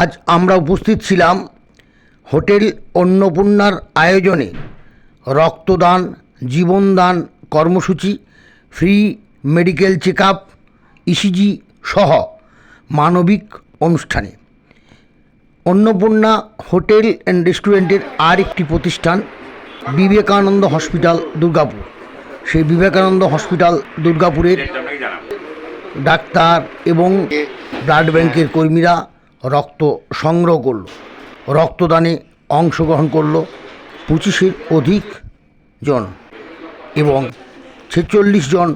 আজ আমরা উপস্থিত ছিলাম হোটেল অন্নপূর্ণার আয়োজনে। রক্তদান, জীবনদান কর্মসূচি free medical check up ECG সহ মানবিক অনুষ্ঠানে। অন্নপূর্ণা হোটেল অ্যান্ড রেস্টুরেন্টের আর একটি প্রতিষ্ঠান, বিবেকানন্দ হসপিটাল, দুর্গাপুর। সেই বিবেকানন্দ হসপিটাল দুর্গাপুরের ডাক্তার এবং ব্লাড ব্যাংকের কর্মীরা রক্ত সংগ্রহ করল। রক্তদানে অংশগ্রহণ করল পঁচিশের অধিক জন এবং ছেচল্লিশ জন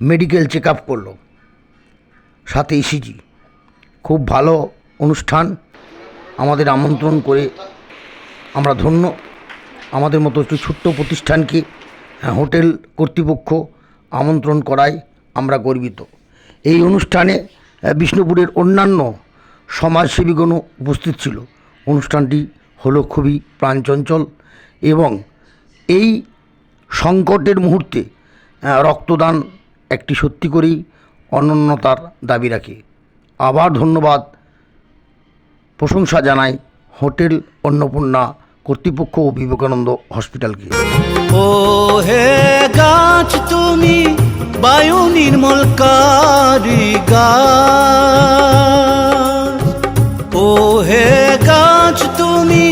মেডিকেল চেক আপ করল। সাথে ইসিজি খুব ভালো অনুষ্ঠান। আমাদের আমন্ত্রণ করে আমরা ধন্য। আমাদের মতো একটি ছোট্ট প্রতিষ্ঠানকে হোটেল কর্তৃপক্ষ আমন্ত্রণ করায় আমরা গর্বিত। এই অনুষ্ঠানে বিষ্ণুপুরের অন্যান্য সমাজসেবীগণও উপস্থিত ছিল। অনুষ্ঠানটি হলো খুবই প্রাণচঞ্চল এবং এই সংকটের মুহূর্তে রক্তদান একটি সত্যি করেই অনন্যতার দাবি রাখে। আবার ধন্যবাদ, প্রশংসা জানাই হোটেল অন্নপূর্ণা কর্তৃপক্ষ ও বিবেকানন্দ হসপিটালকে। ও হে গাছ, তুমি বায়ু নির্মল কারি গাছ। ও হে গাছ, তুমি